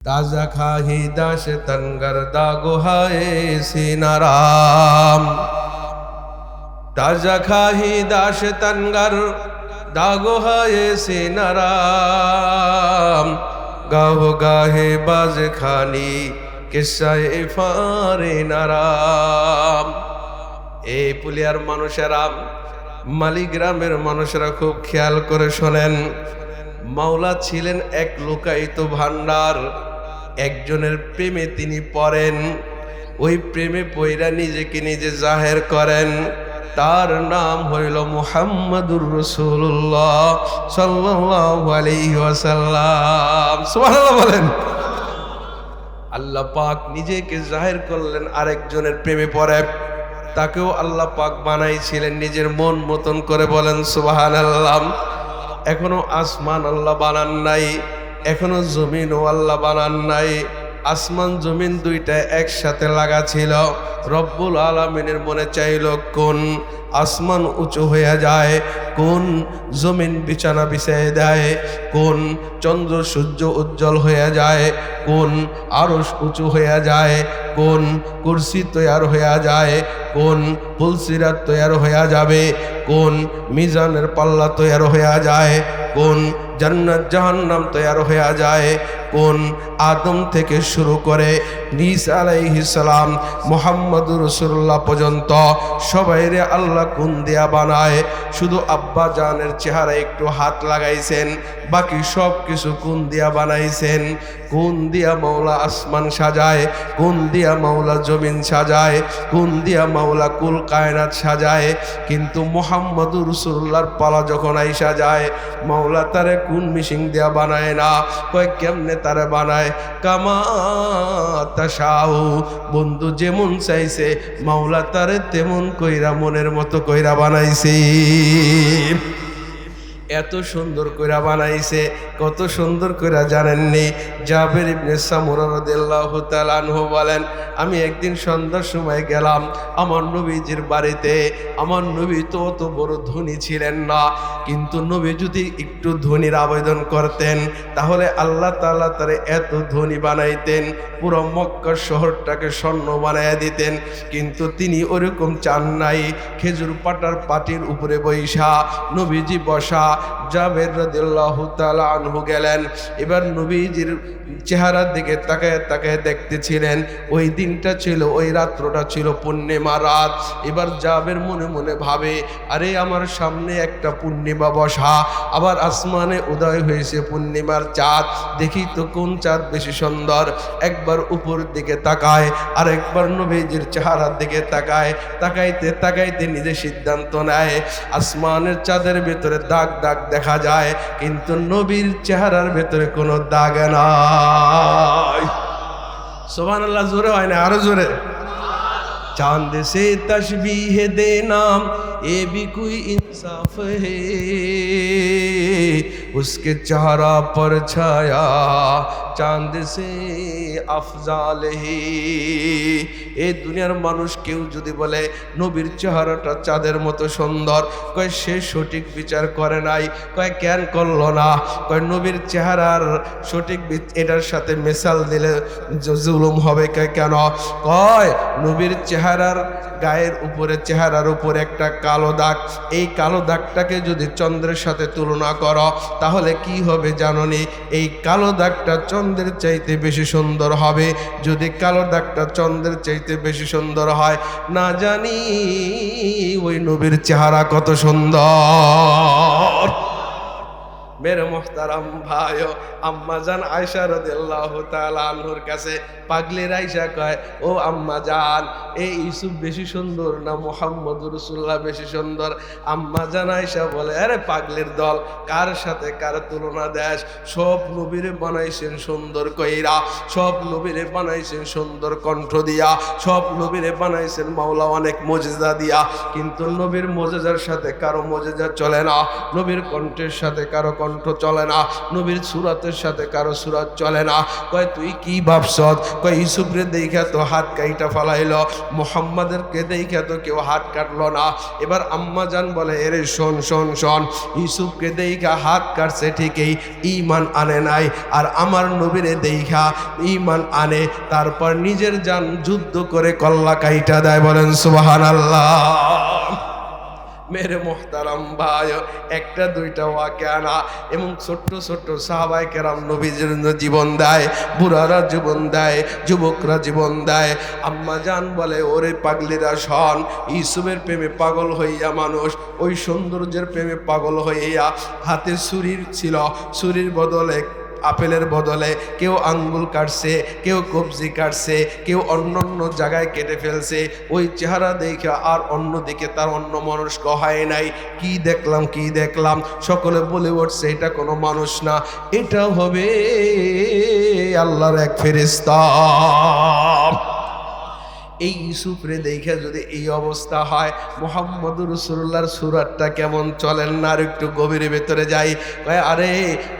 তাজা খাহি দাস তঙ্গরদা গুহায় সিনারাম তাজা খাহি দাস তঙ্গর দাগুহায় সিনারাম গাহ গাহে বাজ খানি কিসায় ফারে নারাম এই পুলিয়ার মানুষেরা মালিগ্রামের মানুষেরা খুব খেয়াল করে শোনেন মাওলা ছিলেন এক লোকায়িত ভাণ্ডার একজনের প্রেমে তিনি পড়েন। ওই প্রেমে পইরা নিজেকে নিজে জাহের করেন। তার নাম হইল মুহাম্মাদুর রসুল্লাহ সুবহানাল্লাহ বলেন। আল্লাহ পাক নিজেকে জাহের করলেন, আরেকজনের প্রেমে পড়ে। তাকেও আল্লাহ পাক বানাইছিলেন, নিজের মন মতন করে বলেন সুবাহান আল্লাহ এখনও আসমান আল্লাহ বানান নাই। এখনও জমিনও আল্লাহ বানান নাই। আসমান, জমিন দুইটা একসাথে লাগা ছিল। রব্বুল আলমিনের মনে চাইল, কোন আসমান উঁচু হয়ে যায়, কোন জমিন বিছানা বিছায় দেয়, কোন চন্দ্র সূর্য উজ্জ্বল হয়ে যায়, কোন আরস উঁচু হয়ে যায়, কোন কুরসি তৈয়ার হয়ে যায়, কোন ফুলসিরা তৈয়ার হয়ে যাবে, কোন মিজানের পাল্লা তৈয়ার হয়ে যায় কোন জান্নাত জাহান্নাম তৈয়ার হয়ে যায়? কোন আদম থেকে শুরু করে নিস আলাইহিসালাম মোহাম্মদুর রসুল্লাহ পর্যন্ত সবাই রে আল্লাহ কোন দিয়া বানায়। শুধু আব্বা জানের চেহারা একটু হাত লাগাইছেন, বাকি সব কিছু কোন দিয়া বানাইছেন। কোন দিয়া মাওলা আসমান সাজায় কোন দিয়া মাওলা জমিন সাজায় কোন দিয়া মাওলা কুল কায়নাত সাজায়। কিন্তু মোহাম্মদুর রসুল্লাহর পালা যখন আইসা যায়, মাওলা তারে কোন মিশিং দিয়া বানায় না। কয়, কেমনে তারে বানায় কামা বন্ধু যেমন চাইছে মাওলা তারে তেমন কইরা মনের মতো কইরা বানাইছে। এত সুন্দর কইরা বানাইছে, কত সুন্দর কইরা জানেননি। জাবের ইবনে সামুরা রাদিয়াল্লাহু তাআলা আনহু বলেন, আমি একদিন সন্ধ্যার সময় গেলাম, আমার নবীজির বাড়িতে। আমার নবী তো অত বড় ধনী ছিলেন না, কিন্তু নবী যদি একটু ধনীর আবেদন করতেন, তাহলে আল্লাহ তাআলা তারে এত ধনী বানাইতেন, পুরো মক্কা শহরটাকে স্বর্ণ বানাইয়া দিতেন। কিন্তু তিনি ওরকম চান নাই, খেজুর পাটার পাটির উপরে বৈশা, নবীজি বসা জাবের রাদিয়াল্লাহু তাআলা আনহু গেলেন। এবার নবীজির চেহারার দিকে তাকায় তাকায় দেখতেছিলেন, ওই দিনটা ছিল, ওই রাত্রটা ছিল পূর্ণিমা রাত। এবার জাবের মনে মনে ভাবে, আরে আমার সামনে একটা পূর্ণিমা বসা, আবার আসমানে উদয় হয়েছে পূর্ণিমার চাঁদ। দেখি তো কোন চাঁদ বেশি সুন্দর। একবার উপর দিকে তাকায় আর একবার নবীজির চেহারার দিকে তাকায়, তাকাইতে তাকাইতে নিজে সিদ্ধান্ত নেয়। আসমানের চাঁদের ভেতরে দাগ দাগ দাগ দেখা যায়, কিন্তু নবীর চেহারার ভেতরে কোনো দাগ নাই। সোভান আল্লাহ জোরে হয় না? আরও জোরে। চাঁদ সে তসবিহে দে নাম ये भी कोई इंसाफ है उसके चेहरा पर छाया চাঁদ সে আফজাল হে এই দুনিয়ার মানুষ কেউ যদি বলে নবীর চেহারাটা চাঁদের মতো সুন্দর কয় সে সঠিক বিচার করে নাই কয় কেন করলো না কয় নবীর চেহারার সঠিক বি- এটার সাথে মেশাল দিলে জ- জুলুম হবে কয় কেন কয় নবীর চেহারার গায়ের উপরে, চেহারার উপরে একটা কালো দাগ। এই কালো দাগটাকে যদি চন্দ্রের সাথে তুলনা করো, তাহলে কি হবে জাননি? এই কালো দাগটা চন্দ্রের চাইতে বেশি সুন্দর হবে। যদি কালো দাগটা চন্দ্রের চাইতে বেশি সুন্দর হয়, না জানি ওই নবীর চেহারা কত সুন্দর। মেরে মোহতারাম ভাই আম্মা জান আয়সা রদিয়াল্লাহু তাআলা আনহুর কাছে পাগলির আয়সা কয়, ও আম্মা জান এই ইউসুফ বেশি সুন্দর না মোহাম্মদ রসুল্লাহ বেশি সুন্দর? আম্মা জান আয়সা বলে, আরে পাগলির দল, কার সাথে কার তুলনা দেশ? সব নবীরে বানাইছেন সুন্দর কইরা, সব নবীরে বানাইছেন সুন্দর কণ্ঠ দিয়া, সব নবীরে বানাইছেন মাওলা অনেক মজেজা দিয়া, কিন্তু নবীর মজেজার সাথে কারও মজেজা চলে না, নবীর কণ্ঠের সাথে কারও কণ্ঠ কণ্ঠ চলে না। নবীর সুরাতের সাথে কারও সুরাত চলে না। কয়, তুই কি ভাবছ কয়, ইউসুফরে দেখা তো হাত কাইটা ফালাইল। মোহাম্মদেরকে দেখা তো কেউ হাত কাটলো না। এবার আম্মা জান বলে, এরে শোন শোন শোন, ইউসুফকে দেখা হাত কাটছে ঠিকই ইমান আনে নাই। আর আমার নবীরে দেখা ইমান আনে, তারপর নিজের যান যুদ্ধ করে কল্লা কাইটা দেয় বলেন সুবাহান আল্লাহ মেরে মোহতারাম ভাই, একটা, দুইটা ওয়াকে আনা এবং ছোট্ট ছোট্ট সাহাবাই কেরাম নবীজির জীবন দেয়, বুড়ারা জীবন দেয়, যুবকরা জীবন দেয়। আম্মা জান বলে, ওরে পাগলিরা, শন ইসুমের প্রেমে পাগল হইয়া মানুষ, ওই সৌন্দর্যের প্রেমে পাগল হইয়া হাতে ছুরির ছিল ছুরির বদলে আপেলের বদলে কেউ আঙ্গুল কাটছে, কেউ কবজি কাটছে, কেউ অন্য অন্য জায়গায় কেটে ফেলছে। ওই চেহারা দেখে আর অন্য দিকে তার অন্য মনস্ক হয় নাই। কি দেখলাম কি দেখলাম? সকলে বলে উঠছে, এটা কোনো মানুষ না এটা হবে আল্লাহর এক ফেরিস্তা এই ইউসুফরে দেখে যদি এই অবস্থা হয় মোহাম্মদ রসুল্লাহর সুরাতটা কেমন চলেন না? আর একটু গভীরে ভেতরে যাই। আরে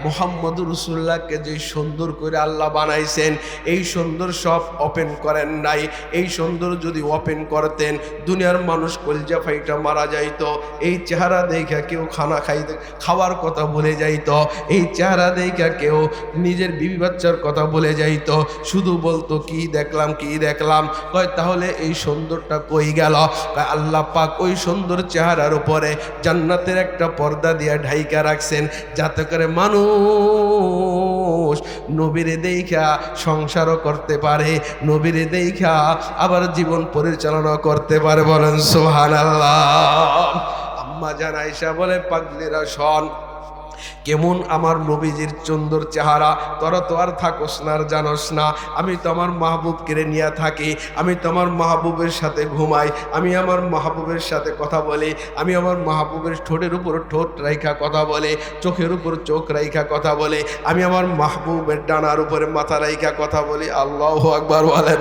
মোহাম্মদ রসুল্লাহকে যে সুন্দর করে আল্লাহ বানাইছেন, এই সুন্দর সব ওপেন করেন নাই। এই সুন্দর যদি ওপেন করতেন, দুনিয়ার মানুষ কলজা ফাইটা মারা যাইতো। এই চেহারা দেখে কেউ খানা খাইতে খাওয়ার কথা বলে যাইতো। এই চেহারা দেখে কেউ নিজের বিবি বাচ্চার কথা বলে যাইতো। শুধু বলতো, কি দেখলাম কি দেখলাম? কয়, তাহলে এই সুন্দরটা কই গেল? আল্লাহ পাক ওই সুন্দর চেহারার উপরে জান্নাতের একটা পর্দা দিয়ে ঢাইকা রাখছেন, যাতে করে মানুষ নবীরে দেখা সংসারও করতে পারে, নবীরে দেখা আবার জীবন পরিচালনা করতে পারে। বলেন সোহান আল্লাহ আম্মা জান আয়সা বলে, পাগলিরা শন কেমন আমার নবীজির চন্দর চেহারা? তোরা তো আর থাকোস না আর জানোস না। আমি তো আমার মাহবুব কেড়ে নিয়ে থাকি। আমি তো আমার মাহবুবের সাথে ঘুমাই। আমি আমার মাহবুবের সাথে কথা বলি। আমি আমার মাহবুবের ঠোঁটের উপর ঠোঁট রাইখা কথা বলে। চোখের উপর চোখ রাইখা কথা বলে। আমি আমার মাহবুবের ডানার উপরে মাথা রাইখা কথা বলি। আল্লাহ আকবার বলেন।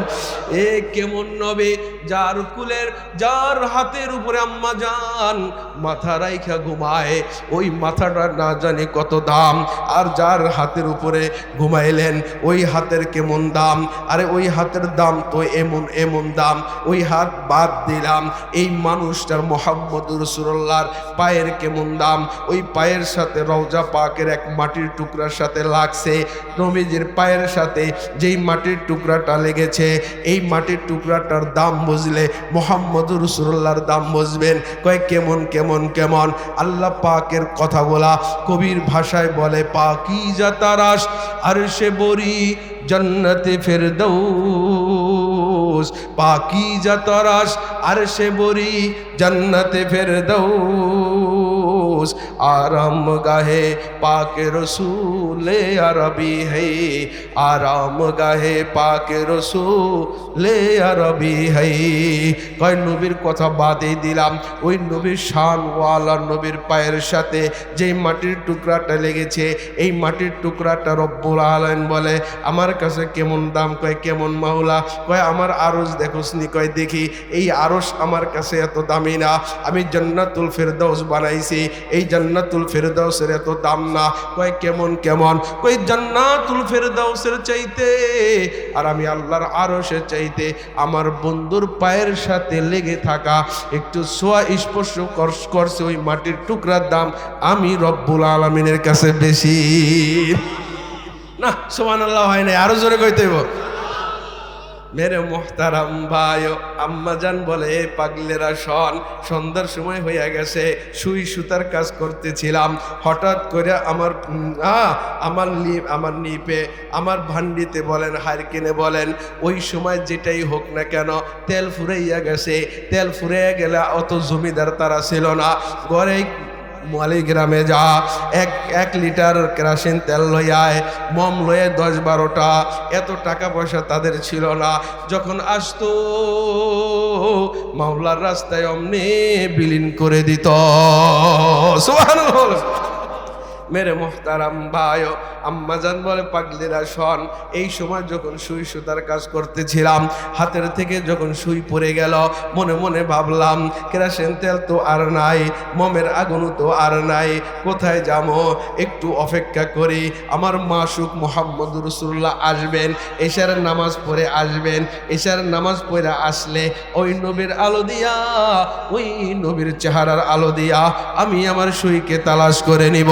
এ কেমন নবী? যার কুলের, যার হাতের উপরে আম্মা যান মাথা রাইখা ঘুমায়। ওই মাথাটা না জানি কত দাম? আর যার হাতের উপরে ঘুমাইলেন, ওই হাতের কেমন দাম? আরে ওই হাতের দাম তো এমন এমন দাম। ওই হাত বাদ দিলাম, এই মানুষটার মোহাম্মদ রসুল্লাহর পায়ের কেমন দাম? ওই পায়ের সাথে রওজা পাকের এক মাটির টুকরার সাথে লাগছে। নবীজির পায়ের সাথে যেই মাটির টুকরাটা লেগেছে, এই মাটির টুকরাটার দাম বুঝলে মোহাম্মদ রসুল্লাহর দাম বুঝবেন। কয়, কেমন কেমন কেমন? আল্লাহ পাকের কথা বলা কবির ভাষায় বলে পাকি জাতারাস আর সে বরি জন্নতে ফের দৌস পাকি জাতারাস আর সে বরি জন্নতে ফের দৌস আরাম গাহে পাকে রসুলে আরবি হে। আরাম গাহে পাকে রসুলে আরবি হে। কয় নবীর কথা বাদে দিলাম, ওই নবীর শানওয়ালা নবীর পায়ের সাথে যেই মাটির টুকরাটা লেগেছে, এই মাটির টুকরাটা রব্বুল আলম বলে, আমার কাছে কেমন দাম? কয়, কেমন মাওলা? কয়, আমার আরস দেখোসনি কয়, দেখি, এই আরস আমার কাছে এত দামি না। আমি জান্নাতুল ফেরদৌস বানাইছি, এই জান্নাতুল ফেরদৌসের এত দাম না। কয়, কেমন কেমন? কই জান্নাতুল ফেরদৌসের চাইতে। আর আমি আল্লাহর আরসের চাইতে আমার বন্ধুর পায়ের সাথে লেগে থাকা, একটু সোয়া স্পর্শ কর- করছে ওই মাটির টুকরার দাম আমি রব্বুল আলমিনের কাছে বেশি। না সোমান আল্লাহ হয় নাই, আরও জোরে কইতে হইব। মেরে মোহতারাম ভাই, আম্মা জান বলে, "এ পাগলেরা, শন, সন্ধ্যার সময় হইয়া গেছে, সুই সুতার কাজ করতেছিলাম। হঠাৎ করে আমার আমার লিপ আমার নিপে, আমার ভান্ডিতে বলেন, হারকিনে বলেন, ওই সময় যেটাই হোক না কেন, তেল ফুরাইয়া গেছে। তেল ফুরাইয়া গেলে অত জমিদার তারা ছিল না। ঘরে মালি গ্রামে যা। এক এক লিটার কেরাসিন তেল লইয়ায়, মম লয়ে দশ বারোটা। এত টাকা পয়সা তাদের ছিল না। যখন আসতো, মাওলার রাস্তায় অমনি বিলীন করে দিত। সুবহানাল্লাহ। মেরে মোহতারাম ভাই আম্মাজান বলে পাগলিরা শন। এই সময় যখন সুই সুতার কাজ করতেছিলাম, হাতের থেকে যখন সুই পড়ে গেল, মনে মনে ভাবলাম, কেরাসিন তেল তো আর নাই, মমের আগুন তো আর নাই, কোথায় যাব? একটু অপেক্ষা করি, আমার মা মাসুক মোহাম্মদ রসুল্লাহ আসবেন, এশার নামাজ পড়ে আসবেন, এশার নামাজ পড়ে আসলে ওই নবীর আলো দিয়া, ওই নবীর চেহারার আলো দিয়া, আমি আমার সুইকে তালাশ করে নিব।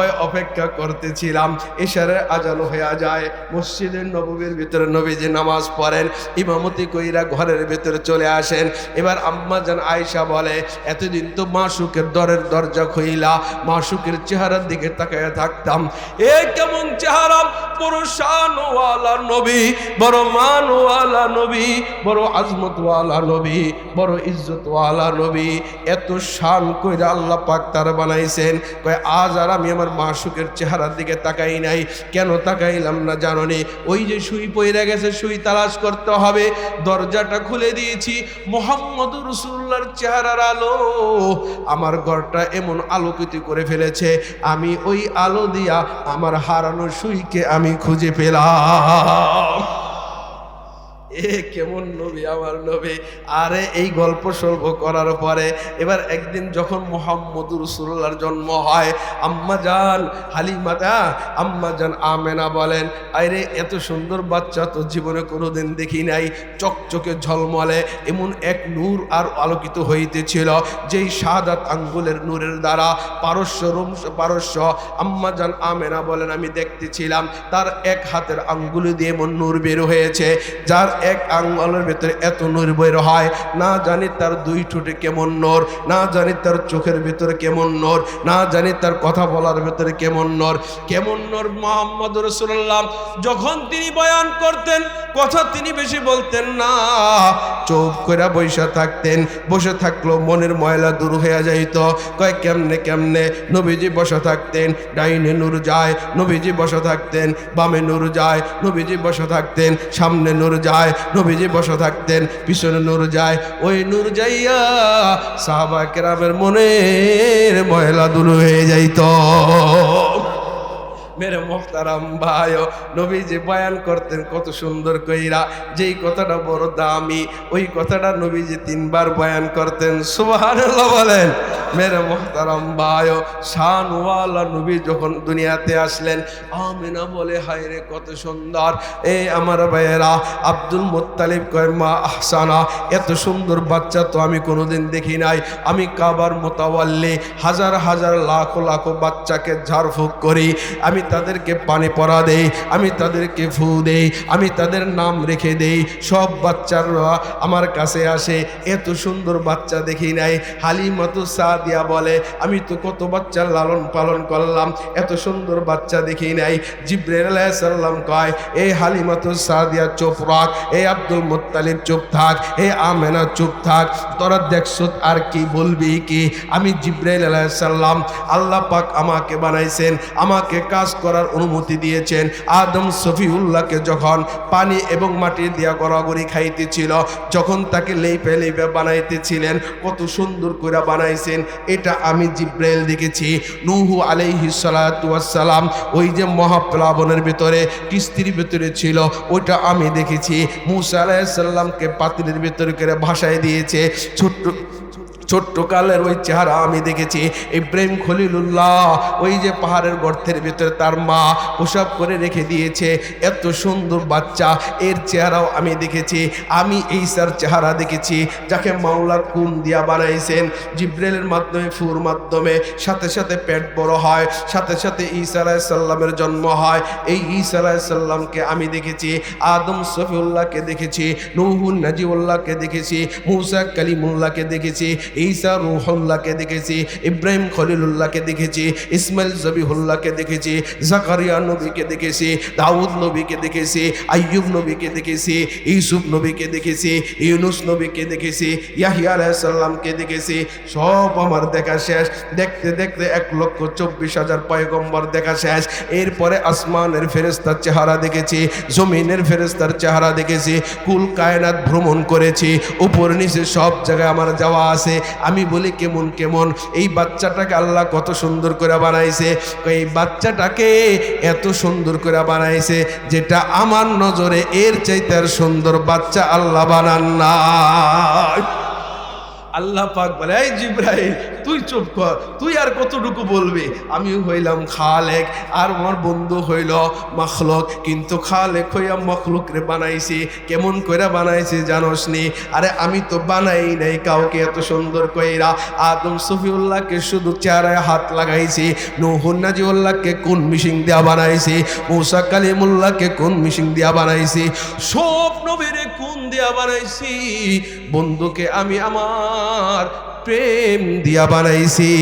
কয় অপেক্ষা করতেছিলাম। এশারে আজানো হয়ে যায়। মসজিদের নববীর ভিতরে নবীজি নামাজ পড়েন। ইমামতি কইরা ঘরের ভিতরে চলে আসেন। এবার আম্মা জান আয়সা বলে, এতদিন তো মাসুকের দরের দরজা খুইলা, মাসুকের চেহারার দিকে তাকায় থাকতাম। এ কেমন চেহারা? বড় শানওয়ালা নবী, বড় মানওয়ালা নবী, বড় আজমতওয়ালা নবী, বড় ইজ্জতওয়ালা নবী। এত শান কইরা আল্লাহ পাক তার বানাইছেন। কয়, আজ আর আমি আমার মাসুকের চেহারার দিকে তাকাই নাই। কেন তাকাইলাম না জাননি? ওই যে সুই পইরা গেছে সুই তালাশ করতে হবে। দরজাটা খুলে দিয়েছি। মোহাম্মদ রসুল্লার চেহারার আলো আমার ঘরটা এমন আলোকিত করে ফেলেছে। আমি ওই আলো দিয়া আমার হারানো সুইকে আমি খুঁজে পেলাম। এ কেমন নবী আমার নবী? আরে এই গল্প সল্প করার পরে এবার একদিন যখন মোহাম্মদ রসুল্লাহর জন্ম হয়, আম্মা যান হালিমাতা, আম্মা যান আমেনা বলেন আরে এত সুন্দর বাচ্চা তো জীবনে কোনোদিন দেখি নাই। চকচকে ঝলমলে, এমন এক নূর আর আলোকিত হইতেছিল, যেই সাদাত আঙ্গুলের নূরের দ্বারা পারস্য রোম, পারস্য আম্মা যান আমেনা বলেন, আমি দেখতেছিলাম, তার এক হাতের আঙ্গুলি দিয়ে এমন নূর বের হয়েছে, যার এক আঙ্গলের ভেতরে এত নূর বের হয়। না জানি তার দুই ঠোঁটে কেমন নর, না জানি তার চোখের ভেতরে কেমন নর, না জানি তার কথা বলার ভেতরে কেমন নর। কেমন নর মোহাম্মদ রসুল্লাহ যখন তিনি বয়ান করতেন, কথা তিনি বেশি বলতেন না। চোখ করে বসে থাকতেন, বসে থাকল মনের ময়লা দূর হয়ে যাইত। কয়, কেমনে কেমনে? নবীজি বসে থাকতেন, ডাইনে নূর যায়, নবীজি বসে থাকতেন, বামে নূর যায়, নবীজি বসে থাকতেন, সামনে নূর যায়। নবীজি বসে থাকতেন, পিছনে নূর যায়, ওই নূর যাইয়া সাহাবা কেরামের মনের ময়লা দূর হয়ে যাইত। মেরে মোহতারাম ভাই নবী যে বয়ান করতেন কত সুন্দর কইরা, যেই কথাটা বড় দামি, ওই কথাটা নবী যে তিনবার বয়ান করতেন, সুবহানাল্লাহ বলেন। মেরে মোহতারাম ভাই শানওয়ালা নবী যখন দুনিয়াতে আসলেন, আমিনা বলে, হায় রে, কত সুন্দর। এ আমার ভাইয়েরা, আব্দুল মোত্তালিব কয়, মা আহসানা, এত সুন্দর বাচ্চা তো আমি কোনোদিন দেখি নাই। আমি কাবার মোতাওয়াল্লি, হাজার হাজার লাখো লাখো বাচ্চাকে ঝাড়ফুঁক করি। আমি তাদেরকে পানি পরা দেই, আমি তাদেরকে ফু দেই, আমি তাদের নাম রেখে দেই। সব বাচ্চারা আমার কাছে আসে, এত সুন্দর বাচ্চা দেখি নাই। হালিমাতু সাদিয়া বলে, আমি তো কত বাচ্চার লালন পালন করলাম, এত সুন্দর বাচ্চা দেখি নাই। আলাইহিস সালাম কয় এই হালিমাতু সাদিয়া, চুপ রাখ এই আব্দুল মুত্তালিব চুপ থাক, এ আমেনা চুপ থাক, তোরা দেখছ আর কি বলবি কি? আমি জিব্রাইল আলাইহিস সালাম, আল্লাহ পাক আমাকে বানাইছেন, আমাকে কাজ করার অনুমতি দিয়েছেন। আদম সফিউল্লাহকে যখন পানি এবং মাটি দিয়া গড়াগড়ি খাইতেছিল, যখন তাকে লেপে লেপে বানাইতেছিলেন, কত সুন্দর করে বানাইছেন। এটা আমি জিব্রাইল দেখেছি। নুহু আলাইহি সালাম ওই যে মহাপ্লাবনের ভিতরে, কিস্তির ভিতরে ছিল, ওইটা আমি দেখেছি। মুসা আলাইসাল্লামকে পাতিলের ভিতরে করে ভাসায় দিয়েছে। ছোট্ট ছোট্ট কালের ওই চেহারা আমি দেখেছি। ইব্রাহিম খলিলুল্লাহ ওই যে পাহাড়ের গর্তের ভিতরে তার মা প্রসাব করে রেখে দিয়েছে। এত সুন্দর বাচ্চা, এর চেহারাও আমি দেখেছি। আমি এই স্যার চেহারা দেখেছি, যাকে মাওলার কুম দিয়া বানাইছেন। জিব্রেলের মাধ্যমে, ফুর মাধ্যমে সাথে সাথে পেট বড় হয়, সাথে সাথে ঈসা আলাইসাল্লামের জন্ম হয়। এই ঈসা আলাইসাল্লামকে আমি দেখেছি, আদম সফিউল্লাহকে দেখেছি নৌহুন নাজিউল্লাহকে দেখেছি, মুসা কালিমুল্লাহকে দেখেছি। ঈসা রুহুল্লাহকে দেখেছি, ইব্রাহিম খলিলুল্লাহকে দেখেছি, ইসমাইল জবিহুল্লাহকে দেখেছি, জাকারিয়া নবীকে দেখেছি, দাউদ নবীকে দেখেছি, আইয়ুব নবীকে দেখেছি, ইউসুফ নবীকে দেখেছি, ইউনুস নবীকে দেখেছি, ইয়াহিয়া আলাইসাল্লামকে দেখেছি। সব আমার দেখা শেষ। দেখতে দেখতে এক লক্ষ চব্বিশ হাজার পয়গম্বর দেখা শেষ। এরপরে আসমানের ফেরেস্তার চেহারা দেখেছি, জমিনের ফেরেস্তার চেহারা দেখেছি, কুল কায়নাত ভ্রমণ করেছি, উপর নিচে সব জায়গায় আমার যাওয়া আছে। আমি বলি কেমন কেমন? এই বাচ্চাটাকে আল্লাহ কত সুন্দর করে বানাইছে। এই বাচ্চাটাকে এত সুন্দর করে বানাইছে যেটা আমার নজরে এর চাইতে আর সুন্দর বাচ্চা আল্লাহ বানান না আল্লাহ পাক বলে, এই জিব্রাহিম তুই চুপ কর, তুই আর কতটুকু বলবি? আমি হইলাম খালেক, আর আমার বন্ধু হইল মখলক। কিন্তু খালেক হইয়া মখলুক রে বানাইছি, কেমন করে বানাইছি জানোস নি আরে আমি তো বানাই নাই কাউকে এত সুন্দর কইরা। আদম সফিউল্লাহকে শুধু চেহারায় হাত লাগাইছি নুহুন নাজিউল্লাহকে কোন মিশিং দিয়া বানাইছি, মুসা কালিমুল্লাহকে কোন মিশিং দিয়া বানাইছি, সব নবীরে কোন দিয়া বানাইছি? বন্ধুকে আমি আমার প্রেম দিয়া বানাইছি।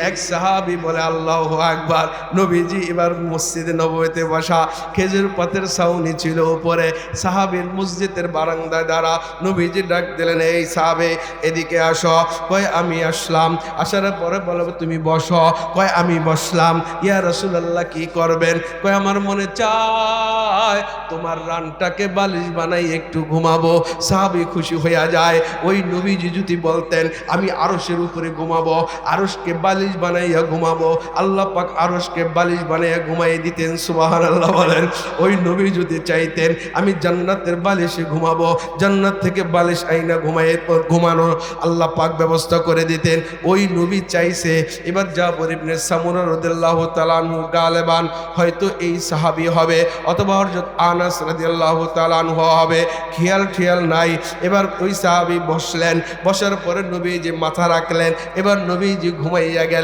এক সাহাবি বলে, আল্লাহ আকবার। নবীজি এবার মসজিদে নবীতে বসা, খেজুর পাতের ছাউনি ছিল উপরে, সাহাবির মসজিদের বারান্দায় দ্বারা নবীজি ডাক দিলেন, এই সাহাবে, এদিকে আসো। কয়, আমি আসলাম। আসার পরে বলো, তুমি বসো। কয়, আমি বসলাম। ইয়া রসুলাল্লাহ, কি করবেন? কয়, আমার মনে চায় তোমার রানটাকে বালিশ বানাই একটু ঘুমাবো। সাহাবি খুশি হইয়া যায়। ওই নবীজি যদি বলতেন, আমি আরসের উপরে ঘুমাবো আরসকে বালিশ বানাইয়া ঘুমাবো। আল্লাহ পাক আরসকে বালিশ বানাইয়া ঘুমাইয়ে দিতেন সুবাহান আল্লাহ বলেন। ওই নবী যদি চাইতেন, আমি জান্নাতের বালিশে ঘুমাবো। জান্নাত থেকে বালিশ আইনা ঘুমাইয়ে ঘুমানো আল্লাহ পাক ব্যবস্থা করে দিতেন। ওই নবী চাইছে, এবার যা ইবনে সামুরা রদিল্লাহ তালানহু গালেবান, হয়তো এই সাহাবি হবে, অথবা হযরত আনাস রাদিয়াল্লাহু তালানহু হবে। খেয়াল খেয়াল নাই। এবার ওই সাহাবি বসলেন। বসার পরে নবী যে মাথা রাখলেন। এবার নবী যে ঘুমাইয়া গেলেন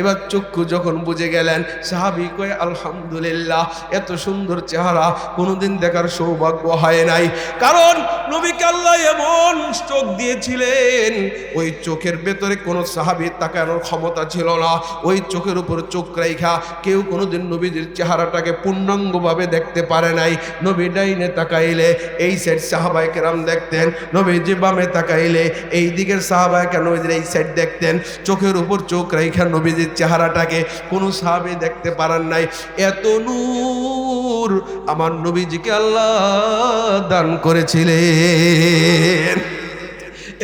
এবার চক্ষু যখন বুঝে গেলেন, সাহাবি কয়ে, আলহামদুলিল্লাহ, এত সুন্দর চেহারা, কোনোদিন দেখার সৌভাগ্য হয় নাই। কারণ নবীকে এমন চোখ দিয়েছিলেন, ওই চোখের ভেতরে কোনো সাহাবি তাকানোর ক্ষমতা ছিল না। ওই চোখের উপর চোখ রাইখা, কেউ কোনোদিন নবীজির চেহারাটাকে পূর্ণাঙ্গভাবে দেখতে পারে নাই। নবী ডাইনে তাকাইলে, এই সাইড সাহাবাই কেরাম দেখতেন নবীজি বামে তাকাইলে, এই দিকের সাহাবাই কেন নবীজির এই সাইড দেখতেন? চোখের উপর চোখ রাইখা নবীজির চেহারাটাকে কোনো সাহাবি দেখতে পারেন নাই। এত নূর আমার নবীজিকে আল্লাহ দান করেছিলেন।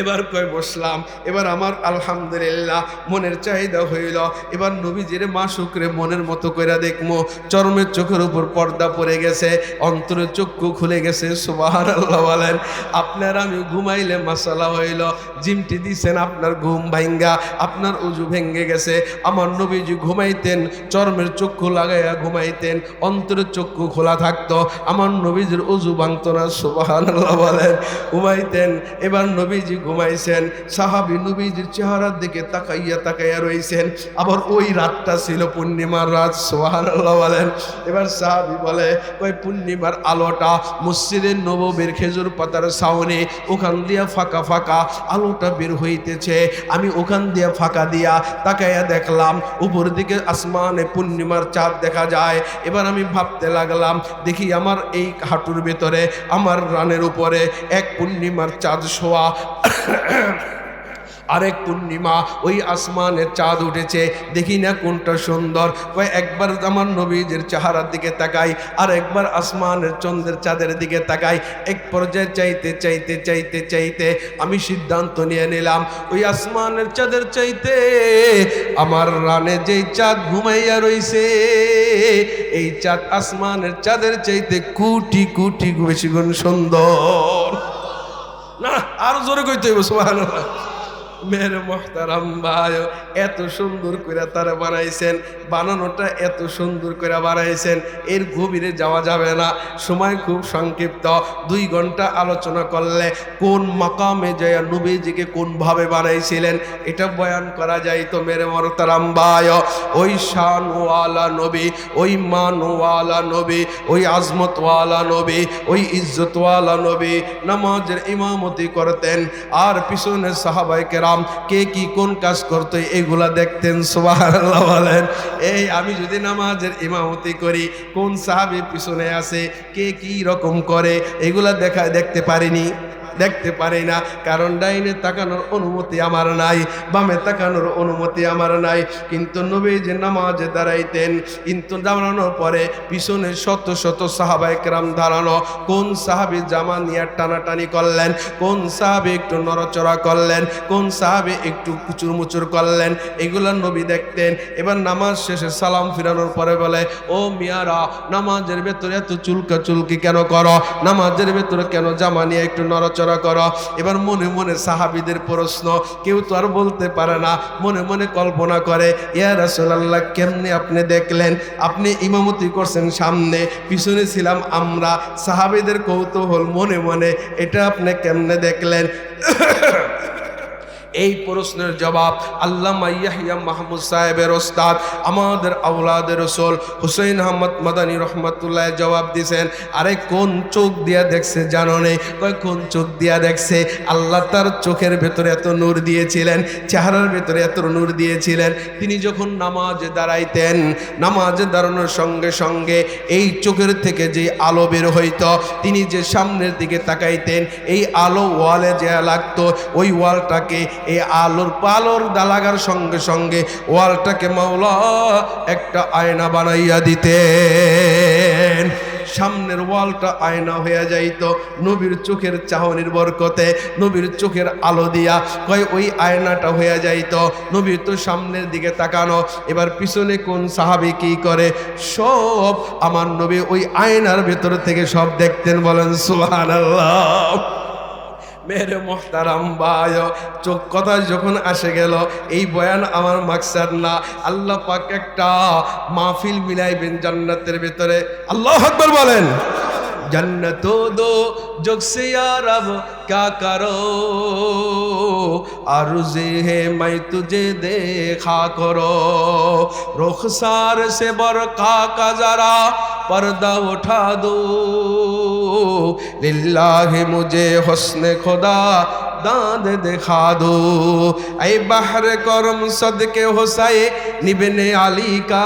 এবার কয় বসলাম, এবার আমার আলহামদুলিল্লাহ মনের চাহিদা হইল। এবার নবীজির মা শুক্রে মনের মতো করে দেখমো, চরমের চোখের উপর পর্দা পড়ে গেছে, অন্তরের চক্ষু খুলে গেছে সুবাহার আল্লাহ বলেন। আপনার আমি ঘুমাইলে মাসালা হইল, জিমটি দিছেন আপনার ঘুম ভাঙ্গা আপনার উজু ভেঙ্গে গেছে। আমার নবীজি ঘুমাইতেন, চরমের চক্ষু লাগাইয়া ঘুমাইতেন, অন্তরের চক্ষু খোলা থাকতো, আমার নবীজির উজু ভাঙতো না সুবাহান আল্লাহ বলেন। ঘুমাইতেন, এবার নবীজি ঘুমাইছেন, সাহাবি নবীজির চেহারার দিকে তাকাইয়া তাকাইয়া রইছেন। আবার ওই রাতটা ছিল পূর্ণিমার রাত সোহান বলেন। এবার সাহাবি বলে, ওই পূর্ণিমার আলোটা মসজিদের নববীর খেজুর পাতার ছাউনি, ওখান দিয়া ফাঁকা ফাঁকা আলোটা বের হইতেছে। আমি ওখান দিয়া ফাঁকা দিয়া তাকাইয়া দেখলাম, উপর দিকে আসমানে পূর্ণিমার চাঁদ দেখা যায়। এবার আমি ভাবতে লাগলাম, দেখি আমার এই হাঁটুর ভেতরে, আমার রানের উপরে এক পূর্ণিমার চাঁদ শোয়া আরেক পূর্ণিমা, ওই আসমানের চাঁদ উঠেছে। দেখি না কোনটা সুন্দর। কয়, একবার আমার নবীজের চেহারার দিকে তাকাই, আর একবার আসমানের চন্দ্রের চাঁদের দিকে তাকাই। এক পর্যায়ে চাইতে চাইতে চাইতে চাইতে আমি সিদ্ধান্ত নিয়ে নিলাম, ওই আসমানের চাঁদের চাইতে আমার রানে যেই চাঁদ ঘুমাইয়া রইছে, এই চাঁদ আসমানের চাঁদের চাইতে কোটি কোটি বেশি গুণ সুন্দর। না আরও জোরে কইতে হইব সুবহানাল্লাহ। মেরে মোহতারাম ভাই, এত সুন্দর করে তারা বানাইছেন, বানানোটা এত সুন্দর করে বানাইছেন, এর গভীরে যাওয়া যাবে না। সময় খুব সংক্ষিপ্ত, দুই ঘণ্টা আলোচনা করলে কোন মাকামে জয়া নবীজিকে কোনভাবে বানাইছিলেন, এটা বয়ান করা যায় তো মেরে মরতারাম ভাই। ওই শানওয়ালা নবী, ওই মানওয়ালা নবী, ওই আজমতওয়ালা নবী, ওই ইজ্জতওয়ালা নবী, নামাজের ইমামতি করতেন, আর পিছনে সাহাবাই কেরাম কে কি কোন কাজ করতো এগুলা দেখতেন? সোহারাল্লাহ বলেন। এই আমি যদি নামাজের ইমামতি করি, কোন সাহাবি পিছনে আছে? কে কি রকম করে? এগুলা দেখা দেখতে পারিনি। দেখতে পারি না। কারণ ডাইনে তাকানোর অনুমতি আমার নাই, বামে তাকানোর অনুমতি আমার নাই। কিন্তু নবী যে নামাজে দাঁড়াইতেন, কিন্তু দাঁড়ানোর পরে পিছনে শত শত সাহাবাই কেরাম দাঁড়ানো, কোন সাহাবি জামা নিয়ে টানাটানি করলেন, কোন সাহাবি একটু নড়চড়া করলেন, কোন সাহাবি একটু কুচুর মুচুর করলেন, এগুলো নবী দেখতেন। এবার নামাজ শেষে সালাম ফিরানোর পরে বলে, ও মিয়ারা, নামাজের ভেতরে এত চুলকা চুলকি কেন করো? নামাজের ভেতরে কেন জামা নিয়ে একটু নড়াচড়া করো। এবার মনে মনে সাহাবিদের প্রশ্ন, কেউ তো আর বলতে পারে না, মনে মনে কল্পনা করে, ইয়া রাসূলুল্লাহ, কেমনে আপনি দেখলেন? আপনি ইমামতি করছেন সামনে, পিছনে ছিলাম আমরা। সাহাবিদের কৌতূহল মনে মনে, এটা আপনি কেমনে দেখলেন? এই প্রশ্নের জবাব আল্লামা ইয়াহিয়া মাহমুদ সাহেবের ওস্তাদ, আমাদের আউলাদের রসুল হুসেইন আহমদ মাদানী রহমতুল্লাহ জবাব দিছেন। আরে কোন চোখ দিয়া দেখছে জানো নেই কোন চোখ দিয়া দেখছে? আল্লাহ তার চোখের ভেতরে এত নূর দিয়েছিলেন, চেহারার ভেতরে এত নূর দিয়েছিলেন। তিনি যখন নামাজে দাঁড়াইতেন, নামাজে দাঁড়ানোর সঙ্গে সঙ্গে এই চোখের থেকে যে আলো বের হইত, তিনি যে সামনের দিকে তাকাইতেন, এই আলো ওয়ালে যে লাগতো, ওই ওয়ালটাকে এই আলোর পালোর দালাগার সঙ্গে সঙ্গে ওয়ালটাকে মাওলা একটা আয়না বানাইয়া দিতেন। সামনের ওয়ালটা আয়না হয়ে যাইত, নবীর চোখের চাহনির বরকতে নবীর চোখের আলো দিয়া কয় ওই আয়নাটা হয়ে যাইত। নবীর তো সামনের দিকে তাকানো, এবার পিছনে কোন সাহাবি কি করে? সব আমার নবী ওই আয়নার ভেতর থেকে সব দেখতেন, বলেন, সুবহানাল্লাহ। মেরে মোহতারাম ভাই, চোখ কথা যখন আসে গেল, এই বয়ান আমার মাকসাদ না। আল্লাহ পাক একটা মাহফিল মিলাইবেন জান্নাতের ভেতরে। আল্লাহ আকবর বলেন। جنتوں دو جگ سے یا رب، کیا کرو؟ عرضے ہے، میں تجھے دیکھا کرو۔ رخسار سے برقا کا ذرا پردہ اٹھا دو۔ للہ، مجھے حسن خدا दाद दिखा दो ऐ बहर करम सदके हुसैन निबने अली का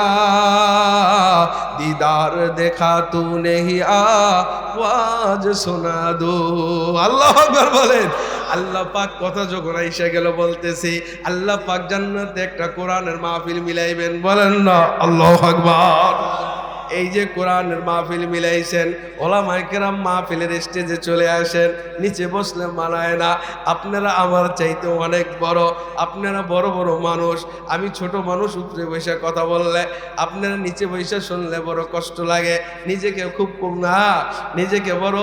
दीदार देखा तूने ही आवाज শোনা দো আল্লাহ আকবার বলেন আল্লাহ পাক কথা যখন আইসা গেল বলতেছি আল্লাহ পাক জান্নাতে একটা কোরআনের মাহফিল মিলাইবেন বলেন না আল্লাহ আকবার এই যে কোরআনের মাহফিল মিলাইছেন ওলা মাইকেরাম মাহফিলের স্টেজে চলে আসেন, নিচে বসলে মানায় না। আপনারা আমার চাইতে অনেক বড়, আপনারা বড় বড় মানুষ। আমি ছোট মানুষ, উপরে বসে কথা বললে আপনারা নিচে বসে শুনলে বড় কষ্ট লাগে। নিজেকে খুব কম না, নিজেকে বড়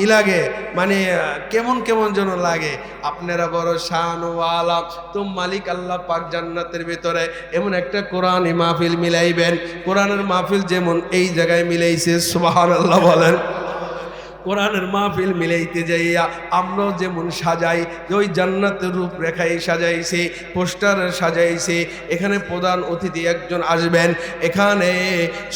ই লাগে মানে কেমন কেমন যেন লাগে। আপনারা বড় শান ও আলাপ তো মালিক আল্লাহ পাক জান্নাতের ভিতরে এমন একটা কোরআন মাহফিল মিলাইবেন কোরআনের মাহফিল যেমন এই জায়গায় মিলাইছে সুবাহ আল্লাহ বলেন। কোরআনের মাহফিল মিলাইতে যাইয়া আমরাও যেমন সাজাই, ওই জান্নাতের রূপরেখায় সাজাইছে, পোস্টার সাজাইছে, এখানে প্রধান অতিথি একজন আসবেন, এখানে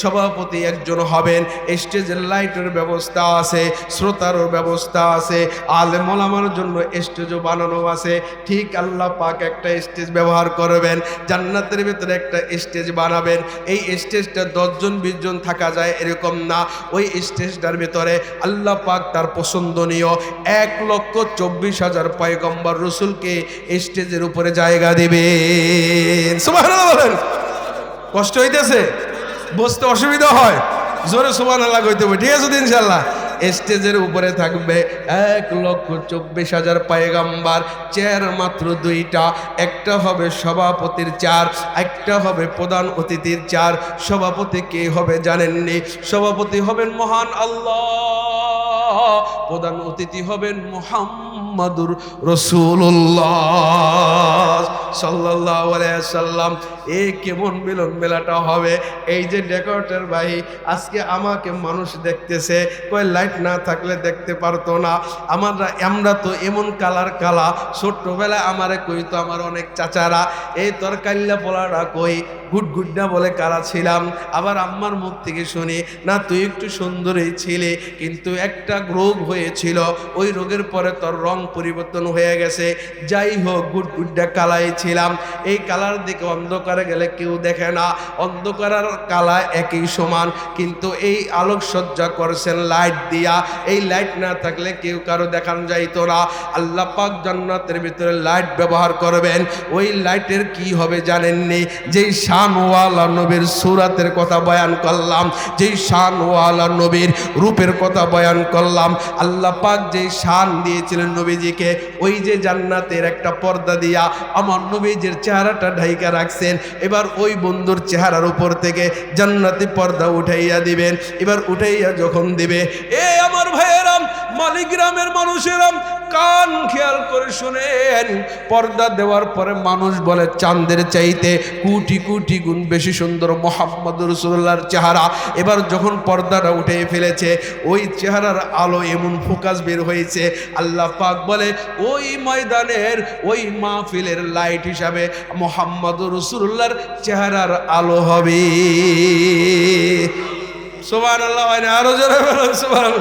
সভাপতি একজন হবেন, স্টেজের লাইটের ব্যবস্থা আছে, শ্রোতারও ব্যবস্থা আছে আলে মোলামার জন্য স্টেজও বানানো আছে, ঠিক আল্লাহ পাক একটা স্টেজ ব্যবহার করবেন, জান্নাতের ভিতরে একটা স্টেজ বানাবেন, এই স্টেজটা দশজন বিশ জন থাকা যায় এরকম না, ওই স্টেজটার ভিতরে আল্লাহ পাক তার পছন্দনীয় এক লক্ষ চব্বিশ হাজার পয়গম্বর রসুলকে স্টেজের উপরে জায়গা বলেন। কষ্ট হইতেছে বসতে অসুবিধা হয়। জোরে সুবান আল্লাহ কইতে হবে, ঠিক আছে ইনশাল্লাহ স্টেজের উপরে থাকবে এক লক্ষ চব্বিশ হাজার পায়গাম্বার, চেয়ার মাত্র দুইটা, একটা হবে সভাপতির চার, একটা হবে প্রধান অতিথির চার। সভাপতি কে হবে জানেননি? সভাপতি হবেন মহান আল্লাহ। প্রধান অতিথি হবেন মোহাম্মদুর রসুল্লাহ সাল্লাহ সাল্লাম। এ কেমন মিলন মেলাটা হবে? এই যে ডেকোরেটর ভাই, আজকে আমাকে মানুষ দেখতেছে। কয় লাইট না থাকলে দেখতে পারতো না। আমরা আমরা তো এমন কালার কালা। ছোট্টবেলায় আমারে কই তো আমার অনেক চাচারা, এই তরকারিলা পোলাটা কই? গুড গুড্ডা বলে কারা ছিলাম? আবার আম্মার মুখ থেকে শুনি, না, তুই একটু সুন্দরই ছিলে, কিন্তু একটা রোগ হয়েছিল। ওই রোগের পরে তোর রং পরিবর্তন হয়ে গেছে। যাই হোক, গুড গুডটা কালাই ছিলাম। এই কালার দিকে অন্ধকারে গেলে কেউ দেখে না। অন্ধকার কালা একই সমান, কিন্তু এই আলোকসজ্জা করছেন লাইট দিয়া। এই লাইট না থাকলে কেউ কারও দেখানো যাইতো না। আল্লাহ পাক জান্নাতের ভিতরে লাইট ব্যবহার করবেন। ওই লাইটের কি হবে জানেননি? যেই শানওয়ালা নবীর সুরাতের কথা বয়ান করলাম, যেই শানওয়ালা নবীর রূপের কথা বয়ান করলাম, আল্লাহ পাক যেই শান দিয়েছিলেন নবীজিকে ওই যে জান্নাতের একটা পর্দা দিয়া আমার নবীজির চেহারাটা ঢাইকা রাখছেন। এবার ওই বন্ধুর চেহারার উপর থেকে জান্নাতি পর্দা উঠাইয়া দিবেন। এবার উঠাইয়া যখন দিবে, এ মালিগ্রামের মানুষেরাম কান খেয়াল করে শুনেন, পর্দা দেওয়ার পরে মানুষ বলে, চাঁদের চাইতে কোটি কোটি গুণ বেশি সুন্দর মোহাম্মদ রসুল্লাহর চেহারা। এবার যখন পর্দাটা উঠে ফেলেছে, ওই চেহারার আলো এমন ফোকাস বের হয়েছে, আল্লাহ পাক বলে, ওই ময়দানের, ওই মাহফিলের লাইট হিসাবে মোহাম্মদ রসুল্লাহর চেহারার আলো হবে। সোমান আল্লাহ আরও জোরে সোমান